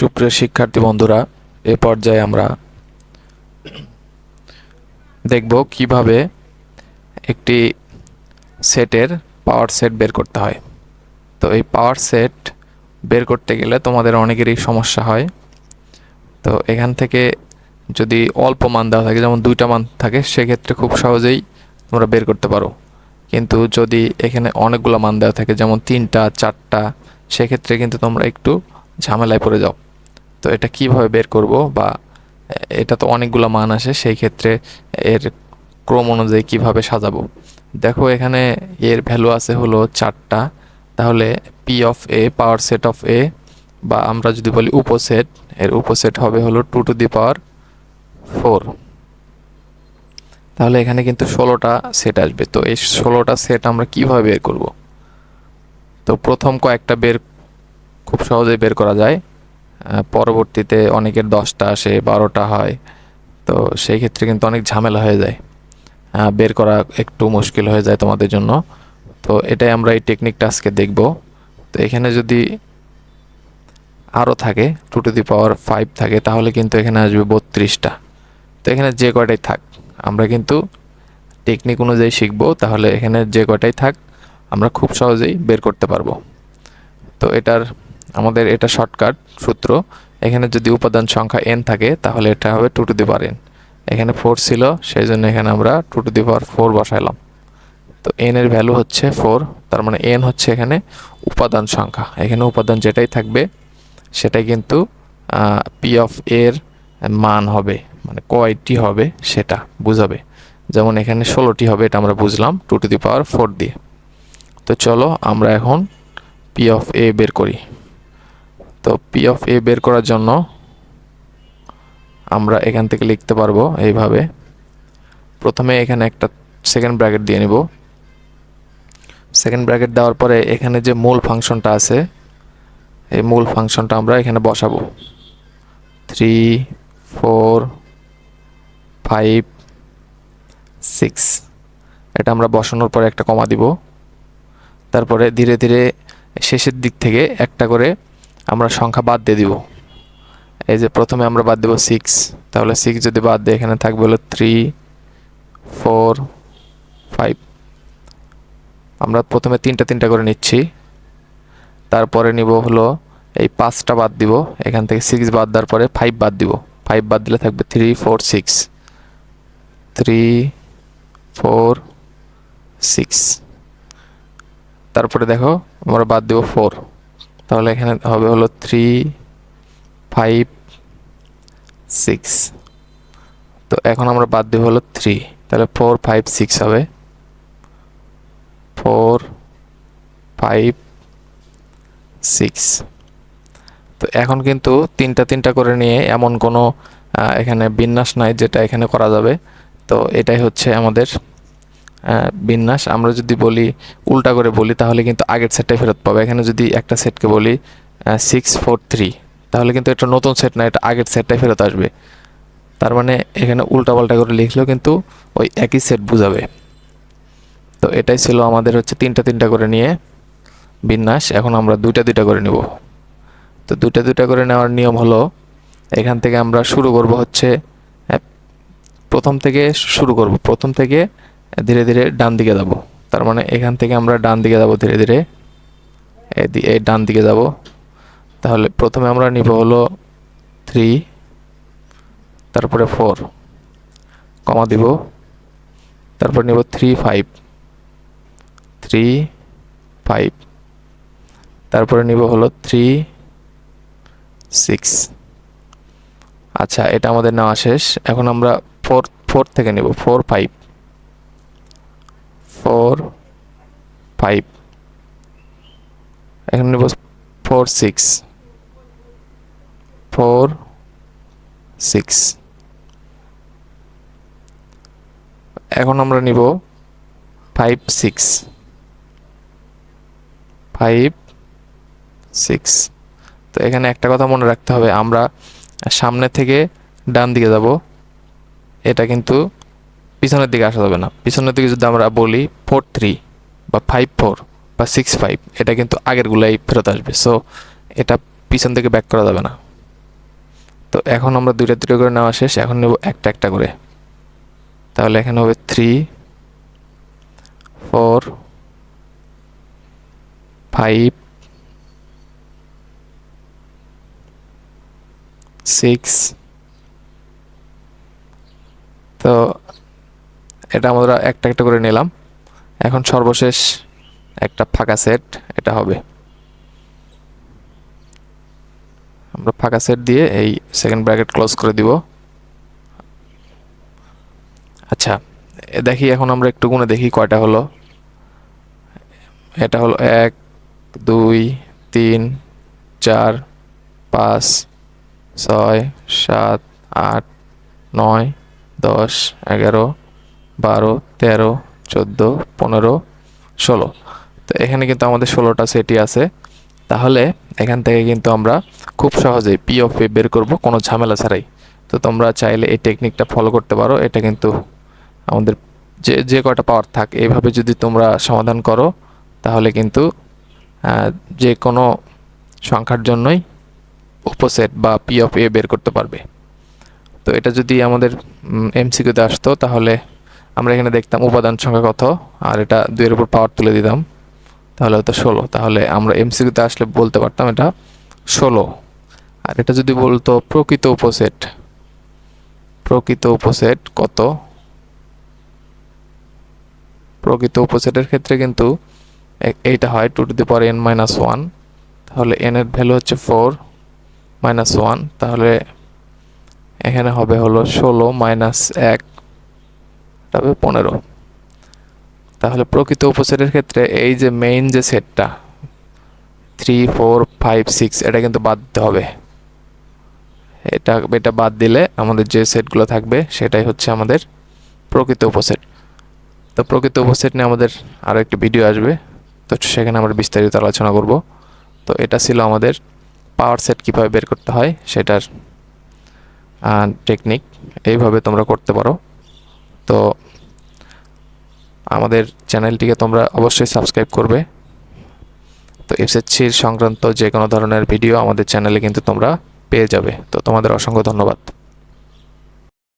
সুপ্রিয় শিক্ষার্থী বন্ধুরা, এ পর্যায়ে আমরা দেখব কীভাবে একটি সেটের পাওয়ার সেট বের করতে হয়। তো এই পাওয়ার সেট বের করতে গেলে তোমাদের অনেকেরই সমস্যা হয়। তো এখান থেকে যদি অল্প মান দেওয়া থাকে, যেমন দুইটা মান থাকে, সেক্ষেত্রে খুব সহজেই তোমরা বের করতে পারো। কিন্তু যদি এখানে অনেকগুলো মান দেওয়া থাকে, যেমন তিনটা, চারটা, সেক্ষেত্রে কিন্তু তোমরা একটু ঝামেলায় পড়ে যাও। তো এটা কীভাবে বের করব বা এটা তো অনেকগুলো মান আসে, সেই ক্ষেত্রে এর ক্রম অনুযায়ী কীভাবে সাজাবো? দেখো এখানে এর ভ্যালু আছে হলো চারটা। তাহলে P of A power set of A বা আমরা যদি বলি উপসেট, এর উপসেট হবে হলো two to the power four তাহলে এখানে কিন্তু ষোলোটা সেট আসবে। তো এই ষোলোটা সেট আমরা কীভাবে বের করব? তো প্রথম কয়েকটা বের, খুব সহজেই বের করা যায়। পরবর্তীতে অনেকের দশটা আসে, বারোটা হয়। তো সেই ক্ষেত্রে কিন্তু অনেক ঝামেলা হয়ে যায়। বের করা একটু মুশকিল হয়ে যায় তোমাদের জন্য। তো এটাই আমরা এই টেকনিকটা আজকে দেখব। তো এখানে যদি আরও থাকে two to the power five থাকে, তাহলে কিন্তু এখানে আসবে বত্রিশটা। তো এখানে যে কয়টাই থাক, আমরা কিন্তু টেকনিক অনুযায়ী শিখব, তাহলে এখানে যে কয়টাই থাক, আমরা খুব সহজেই বের করতে পারব। তো এটার আমাদের এটা শর্টকাট সূত্র। এখানে যদি উপাদান সংখ্যা এন থাকে, তাহলে এটা হবে two to the power N এখানে ফোর ছিল সেই জন্য এখানে আমরা two to the power four বসাইলাম। তো এন এর ভ্যালু হচ্ছে ফোর তার মানে এন হচ্ছে এখানে উপাদান সংখ্যা। এখানে উপাদান যেটাই থাকবে, সেটাই কিন্তু পি অফ এর মান হবে মানে কয়টি হবে সেটা বুঝাবে। যেমন এখানে ষোলোটি হবে, এটা আমরা বুঝলাম two to the power four দিয়ে। তো চলো আমরা এখন পি অফ এ বের করি। তো পি অফ এ বের করার জন্য আমরা এখান থেকে লিখতে পারব এইভাবে। প্রথমে এখানে একটা সেকেন্ড ব্র্যাকেট দিয়ে নিব। সেকেন্ড ব্র্যাকেট দেওয়ার পরে এখানে যে মূল ফাংশনটা আছে, এই মূল ফাংশনটা আমরা এখানে বসাবো। থ্রি ফোর ফাইভ সিক্স এটা আমরা বসানোর পরে একটা কমা দিব। তারপরে ধীরে ধীরে শেষের দিক থেকে একটা করে আমরা সংখ্যা বাদ দিয়ে দিব। এই যে প্রথমে আমরা বাদ দেব সিক্স তাহলে সিক্স যদি বাদ দিয়ে এখানে থাকবে হলো থ্রি ফোর ফাইভ আমরা প্রথমে তিনটা তিনটা করে নিচ্ছি। তারপরে নিব হলো এই পাঁচটা বাদ দিব। এখান থেকে সিক্স বাদ দেওয়ার পরে ফাইভ বাদ দিব। ফাইভ বাদ দিলে থাকবে three four six three four six তারপরে দেখো, আমরা বাদ দেব ফোর তাহলে এখানে হবে হলো থ্রি ফাইভ সিক্স তো এখন আমরা বাদ দেব হলো থ্রি তাহলে ফোর ফাইভ সিক্স হবে। ফোর ফাইভ সিক্স তো এখন কিন্তু তিনটা তিনটা করে নিয়ে এমন কোনো এখানে বিন্যাস নাই যেটা এখানে করা যাবে। তো এটাই হচ্ছে আমাদের বিন্যাস, আমরা যদি বলি, উল্টা করে বলি, তাহলে কিন্তু আগের সেটটাই ফেরত পাবে। এখানে যদি একটা সেটকে বলি সিক্স ফোর থ্রি তাহলে কিন্তু এটা নতুন সেট না, এটা আগের সেটটাই ফেরত আসবে। তার মানে এখানে উল্টা পাল্টা করে লিখলেও কিন্তু ওই একই সেট বুঝাবে। তো এটাই ছিল আমাদের হচ্ছে তিনটা তিনটা করে নিয়ে বিন্যাস। এখন আমরা দুইটা দুইটা করে নেব। তো দুইটা দুইটা করে নেওয়ার নিয়ম হলো, এখান থেকে আমরা শুরু করব হচ্ছে প্রথম থেকে শুরু করব। প্রথম থেকে ধীরে ধীরে ডান দিকে যাব। তার মানে এখান থেকে আমরা ডান দিকে যাব ধীরে ধীরে। এই ডান দিকে যাব। তাহলে প্রথমে আমরা নিব হলো থ্রি তারপরে ফোর কমা দিব। তারপর নিব থ্রি ফাইভ থ্রি ফাইভ তারপরে নিব হলো থ্রি সিক্স আচ্ছা এটা আমাদের নেওয়া শেষ। এখন আমরা ফোর ফোর থেকে নিব। Four five four five. এখন নেব ফোর সিক্স। Four six. এখন আমরা নিব ফাইভ সিক্স। Five six. তো এখানে একটা কথা মনে রাখতে হবে, আমরা সামনে থেকে ডান দিকে যাব। এটা কিন্তু পিছনের দিকে আসা যাবে না। পিছনের দিকে যদি আমরা বলি ফোর থ্রি বা ফাইভ ফোর বা সিক্স ফাইভ এটা কিন্তু আগেরগুলাই ফেরত আসবে। সো এটা পিছন থেকে ব্যাক করা যাবে না। তো এখন আমরা দুইটা দুটো করে নেওয়া শেষ। এখন নেব একটা একটা করে। তাহলে এখানে হবে থ্রি ফোর ফাইভ সিক্স তো এটা আমরা একটা একটা করে নিলাম। এখন সর্বশেষ একটা ফাঁকা সেট, এটা হবে। আমরা ফাঁকা সেট দিয়ে এই সেকেন্ড ব্র্যাকেট ক্লোজ করে দিব। আচ্ছা দেখি এখন আমরা একটু গুণে দেখি কয়টা হলো। এটা হলো এক, দুই, তিন, চার, পাঁচ, ছয়, সাত, আট, নয়, দশ, এগারো বারো, তেরো, চোদ্দ, পনেরো, ষোলো। তো এখানে কিন্তু আমাদের ষোলোটা সেটই আছে। তাহলে এখান থেকে কিন্তু আমরা খুব সহজেই পি অফ এ বের করব, কোনো ঝামেলা ছাড়াই। তো তোমরা চাইলে এই টেকনিকটা ফলো করতে পারো। এটা কিন্তু আমাদের যে যে কয়টা পাওয়ার থাক, এইভাবে যদি তোমরা সমাধান করো, তাহলে কিন্তু যে কোনো সংখ্যার জন্যই উপসেট বা পি অফ এ বের করতে পারবে। তো এটা যদি আমাদের এমসিকিউতে আসতো, তাহলে আমরা এখানে দেখতাম উপাদান সংখ্যা কত, আর এটা দুইয়ের উপর পাওয়ার তুলে দিতাম। তাহলে হয়তো ষোলো। তাহলে আমরা এমসিকিউতে আসলে বলতে পারতাম এটা ষোলো। আর এটা যদি বলতো প্রকৃত উপসেট প্রকৃত উপসেট কত? প্রকৃত উপসেটের ক্ষেত্রে কিন্তু এইটা হয় two to the power N minus one. তাহলে এন এর ভ্যালু হচ্ছে ফোর মাইনাস ওয়ান। তাহলে এখানে হবে হলো ষোলো মাইনাস এক হবে পনেরো। তাহলে প্রকৃত উপসেটের ক্ষেত্রে এই যে মেইন যে সেটটা থ্রি ফোর ফাইভ সিক্স এটা কিন্তু বাদ দিতে হবে। এটা এটা বাদ দিলে আমাদের যে সেটগুলো থাকবে, সেটাই হচ্ছে আমাদের প্রকৃত উপসেট। তো প্রকৃত উপসেট নিয়ে আমাদের আরও একটি ভিডিও আসবে, তো সেখানে আমরা বিস্তারিত আলোচনা করব। তো এটা ছিল আমাদের পাওয়ার সেট কীভাবে বের করতে হয়, সেটার টেকনিক এইভাবে তোমরা করতে পারো। তো আমাদের চ্যানেলটিকে তোমরা অবশ্যই সাবস্ক্রাইব করবে। তো এসএসসির সংক্রান্ত যে কোনো ধরনের ভিডিও আমাদের চ্যানেলে কিন্তু তোমরা পেয়ে যাবে। তো তোমাদের অসংখ্য ধন্যবাদ।